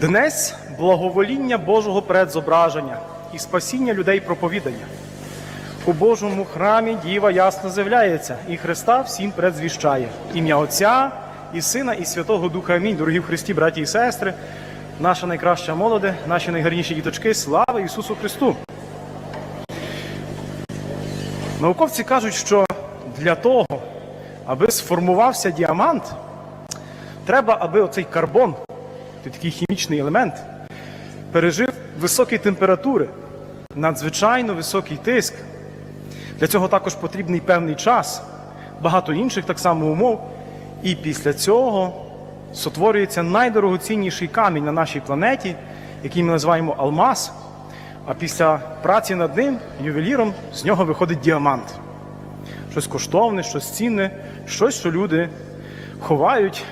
Днесь благовоління Божого предзображення і спасіння людей проповідання. У Божому храмі Діва ясно з'являється, і Христа всім предзвіщає. Ім'я Отця і Сина, і Святого Духа. Амінь. Дорогі в Христі, браті і сестри, наша найкраща молоде, наші найгарніші діточки, слава Ісусу Христу! Науковці кажуть, що для того, аби сформувався діамант, треба, аби оцей карбон, це такий хімічний елемент, пережив високі температури, надзвичайно високий тиск. Для цього також потрібний певний час, багато інших так само умов. І після цього сотворюється найдорогоцінніший камінь на нашій планеті, який ми називаємо алмаз. А після праці над ним, ювеліром, з нього виходить діамант. Щось коштовне, щось цінне, щось, що люди ховають,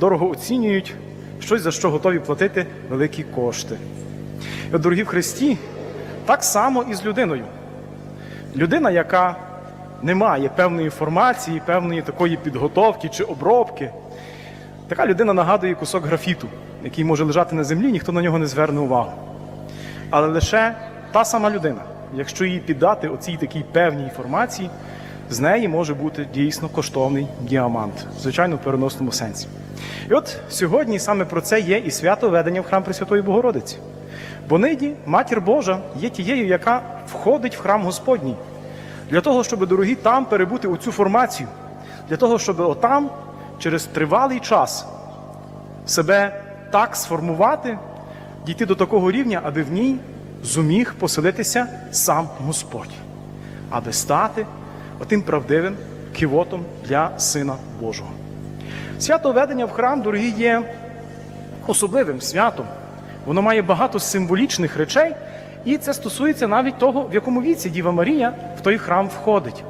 дорого оцінюють, щось за що готові платити великі кошти. І от, дорогі в Христі, так само і з людиною. Людина, яка не має певної інформації, певної такої підготовки чи обробки, така людина нагадує кусок графіту, який може лежати на землі, ніхто на нього не зверне увагу. Але лише та сама людина, якщо її піддати оцій такій певній інформації, з неї може бути дійсно коштовний діамант, звичайно, в переносному сенсі. І от сьогодні саме про це є і свято ведення в храм Пресвятої Богородиці. Бо нині Матір Божа є тією, яка входить в храм Господній, для того, щоб дорогі там перебути у цю формацію, для того, щоб отам через тривалий час себе так сформувати, дійти до такого рівня, аби в ній зуміг поселитися сам Господь, аби стати отим правдивим кивотом для Сина Божого. Свято ведення в храм, дорогі, є особливим святом. Воно має багато символічних речей, і це стосується навіть того, в якому віці Діва Марія в той храм входить.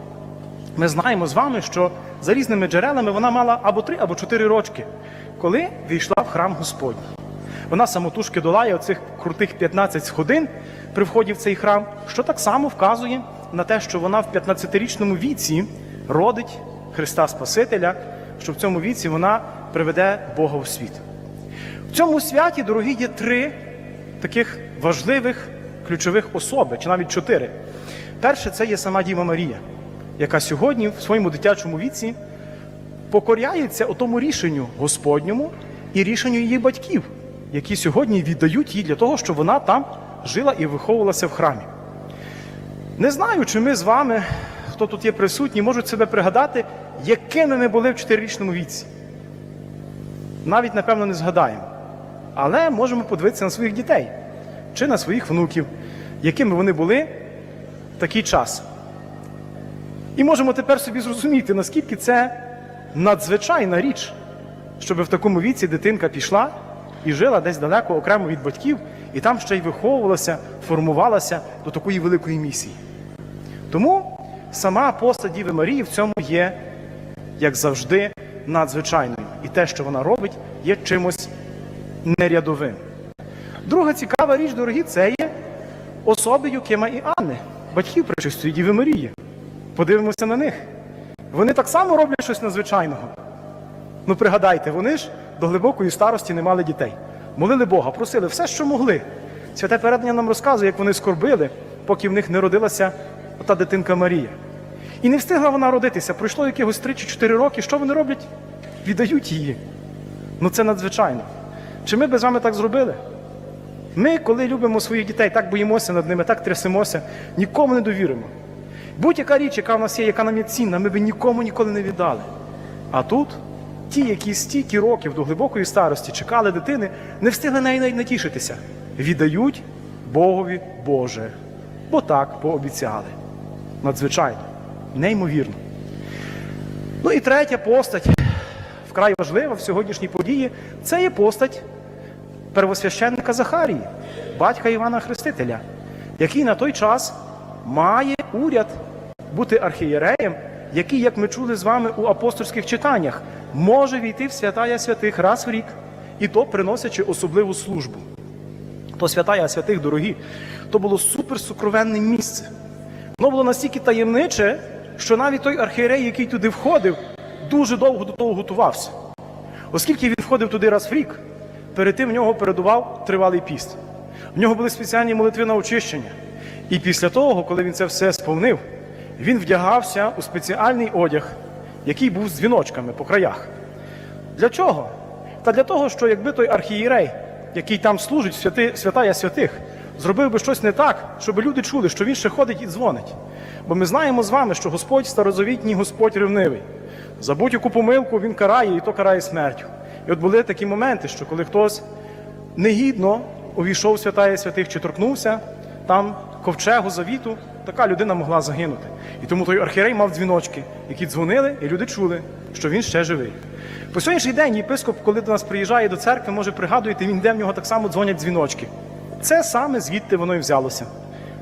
Ми знаємо з вами, що за різними джерелами вона мала або три, або чотири рочки, коли війшла в храм Господній. Вона самотужки долає оцих крутих 15 сходин при вході в цей храм, що так само вказує на те, що вона в 15-річному віці родить Христа Спасителя, що в цьому віці вона приведе Бога у світ. В цьому святі, дорогі, є три таких важливих ключових особи, чи навіть чотири. Перше, це є сама Діва Марія, яка сьогодні в своєму дитячому віці покоряється тому рішенню Господньому і рішенню її батьків, які сьогодні віддають їй для того, щоб вона там жила і виховувалася в храмі. Не знаю, чи ми з вами, хто тут є присутні, можуть себе пригадати, якими ми були в чотирирічному віці. Навіть, напевно, не згадаємо. Але можемо подивитися на своїх дітей чи на своїх внуків, якими вони були в такий час. І можемо тепер собі зрозуміти, наскільки це надзвичайна річ, щоб в такому віці дитинка пішла і жила десь далеко окремо від батьків, і там ще й виховувалася, формувалася до такої великої місії. Тому сама постать Діви Марії в цьому є, як завжди, надзвичайною. І те, що вона робить, є чимось нерядовим. Друга цікава річ, дорогі, це є особи Юкима і Анни, батьків Пречистої Діви Марії. Подивимося на них. Вони так само роблять щось надзвичайного. Ну, пригадайте, вони ж до глибокої старості не мали дітей. Молили Бога, просили все, що могли. Святе передання нам розказує, як вони скорбили, поки в них не родилася ота дитинка Марія. І не встигла вона родитися. Пройшло якихось 3 чи 4 роки. Що вони роблять? Віддають її. Ну це надзвичайно. Чи ми би з вами так зробили? Ми, коли любимо своїх дітей, так боїмося над ними, так трясемося, нікому не довіримо. Будь-яка річ, яка в нас є, яка нам є цінна, ми би нікому ніколи не віддали. А тут ті, які стільки років до глибокої старості чекали дитини, не встигли неї натішитися. Віддають Богові Боже. Бо так пообіцяли. Надзвичайно, неймовірно. Ну і третя постать, вкрай важлива в сьогоднішній події, це є постать первосвященника Захарії, батька Івана Хрестителя, який на той час має уряд бути архієреєм, який, як ми чули з вами у апостольських читаннях, може війти в святая святих раз в рік, і то приносячи особливу службу. То святая святих дорогі, то було суперсукровенне місце. Воно було настільки таємниче, що навіть той архієрей, який туди входив, дуже довго до того готувався. Оскільки він входив туди раз в рік, перед тим в нього передував тривалий піст. В нього були спеціальні молитви на очищення. І після того, коли він це все сповнив, він вдягався у спеціальний одяг, який був з дзвіночками по краях. Для чого? Та для того, що якби той архієрей, який там служить, святи, святая святих, зробив би щось не так, щоб люди чули, що він ще ходить і дзвонить. Бо ми знаємо з вами, що Господь старозавітній, Господь ревнивий. За будь-яку помилку він карає, і то карає смертю. І от були такі моменти, що коли хтось негідно увійшов в святая святих чи торкнувся там ковчегу завіту, така людина могла загинути. І тому той архієрей мав дзвіночки, які дзвонили, і люди чули, що він ще живий. По сьогоднішній день єпископ, коли до нас приїжджає до церкви, може пригадуєте, він де в нього так само дзвонять дзвіночки. Це саме звідти воно і взялося.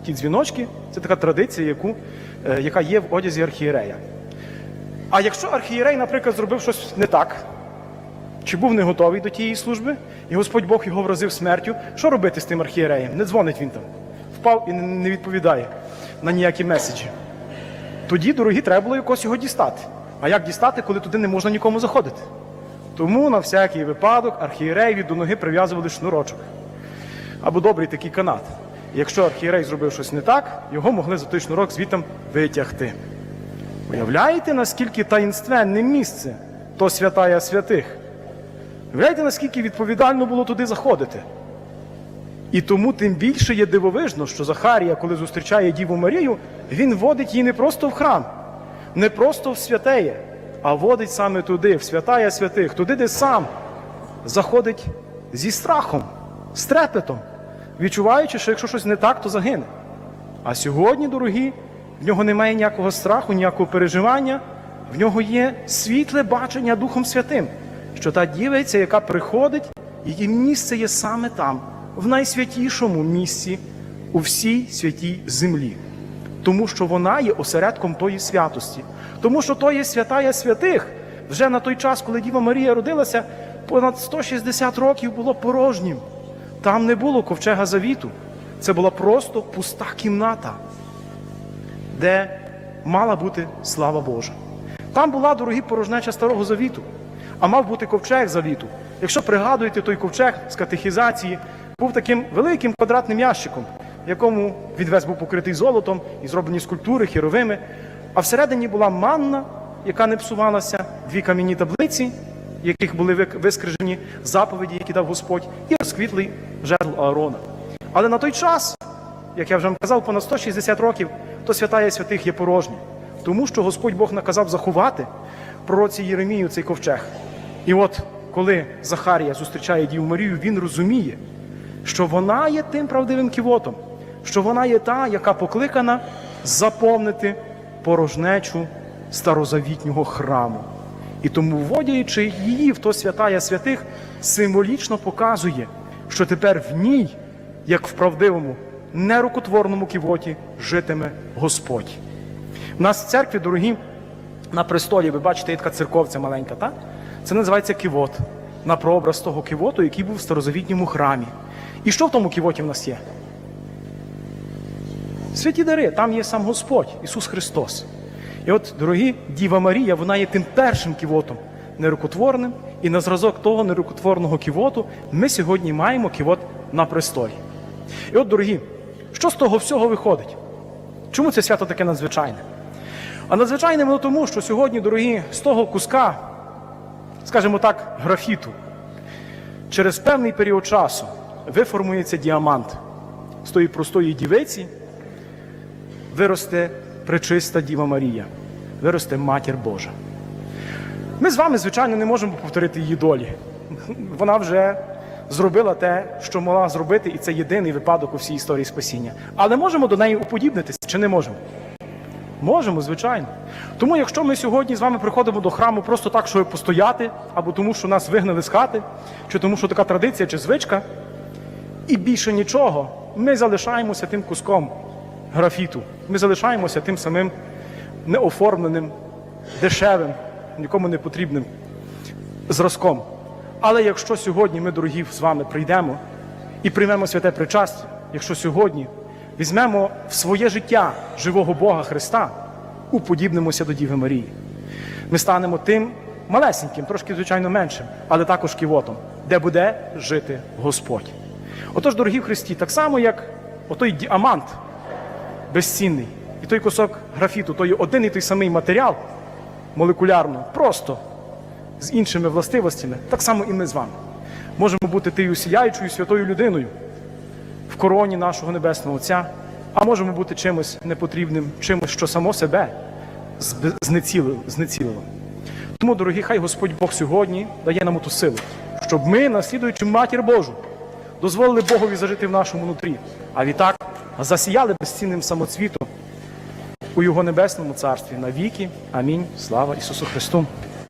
Ті дзвіночки це така традиція, яку, е, яка є в одязі архієрея. А якщо архієрей, наприклад, зробив щось не так, чи був не готовий до тієї служби, і Господь Бог його вразив смертю, що робити з тим архієреєм? Не дзвонить він там. Впав і не відповідає на ніякі меседжі. Тоді, дорогі, треба було якось його дістати. А як дістати, коли туди не можна нікому заходити? Тому на всякий випадок архієреєві до ноги прив'язували шнурочок. Або добрий такий канат. Якщо архієрей зробив щось не так, його могли за той шнурок звітом витягти. Уявляєте, наскільки таїнственне місце то святая святих? Уявляєте, наскільки відповідально було туди заходити? І тому тим більше є дивовижно, що Захарія, коли зустрічає Діву Марію, він водить її не просто в храм, не просто в святеє, а водить саме туди, в святая святих, туди, де сам заходить зі страхом, з трепетом, відчуваючи, що якщо щось не так, то загине. А сьогодні, дорогі, в нього немає ніякого страху, ніякого переживання, в нього є світле бачення Духом Святим, що та дівиця, яка приходить, її місце є саме там, в найсвятішому місці у всій святій землі. Тому що вона є осередком тої святості, тому що то є святая святих. Вже на той час, коли Діва Марія родилася, понад 160 років було порожнім. Там не було ковчега завіту. Це була просто пуста кімната, де мала бути слава Божа. Там була дорогі порожнеча старого завіту, а мав бути ковчег завіту. Якщо пригадуєте, той ковчег з катехізації був таким великим квадратним ящиком, в якому відвес був покритий золотом і зроблені скульптури, хіровими. А всередині була манна, яка не псувалася, дві кам'яні таблиці, яких були вискрижені заповіді, які дав Господь, і розквітлий жезл Аарона. Але на той час, як я вже вам казав, понад 160 років, то святая святих є порожня. Тому що Господь Бог наказав заховати пророці Єремію цей ковчег. І от коли Захарія зустрічає Діву Марію, він розуміє, що вона є тим правдивим ківотом, що вона є та, яка покликана заповнити порожнечу старозавітнього храму. І тому, вводячи її в то святая святих, символічно показує, що тепер в ній, як в правдивому, нерукотворному ківоті, житиме Господь. У нас в церкві, дорогі, на престолі, ви бачите, є така церковця маленька, так? Це називається ківот, на прообраз того ківоту, який був в старозавітньому храмі. І що в тому ківоті в нас є? Святі дари, там є сам Господь, Ісус Христос. І от, дорогі Діва Марія, вона є тим першим ківотом нерукотворним, і на зразок того нерукотворного ківоту ми сьогодні маємо ківот на престолі. І от, дорогі, що з того всього виходить? Чому це свято таке надзвичайне? А надзвичайне воно тому, що сьогодні, дорогі, з того куска, скажімо так, графіту, через певний період часу виформується діамант з тої простої дівиці, виросте пречиста Діва Марія, виросте Матір Божа. Ми з вами, звичайно, не можемо повторити її долі. Вона вже зробила те, що могла зробити, і це єдиний випадок у всій історії спасіння. Але можемо до неї уподібнитися чи не можемо? Можемо, звичайно. Тому, якщо ми сьогодні з вами приходимо до храму просто так, щоб постояти, або тому, що нас вигнали з хати, чи тому, що така традиція чи звичка, і більше нічого, ми залишаємося тим куском графіту. Ми залишаємося тим самим неоформленим, дешевим, нікому не потрібним зразком. Але якщо сьогодні ми, дорогі, з вами прийдемо і приймемо святе причастя, якщо сьогодні візьмемо в своє життя живого Бога Христа, уподібнимося до Діви Марії. Ми станемо тим малесеньким, трошки, звичайно, меншим, але також ківотом, де буде жити Господь. Отож, дорогі в Христі, так само, як отой діамант безцінний, і той кусок графіту, той один і той самий матеріал молекулярно, просто з іншими властивостями, так само і ми з вами. Можемо бути тією сіяючою святою людиною в короні нашого Небесного Отця, а можемо бути чимось непотрібним, чимось, що само себе знецілило. знецілило. Тому, дорогі, хай Господь Бог сьогодні дає нам ту силу, щоб ми, наслідуючи матір Божу, дозволили Богові зажити в нашому нутрі, а відтак засіяли безцінним самоцвітом у Його небесному царстві навіки. Амінь. Слава Ісусу Христу!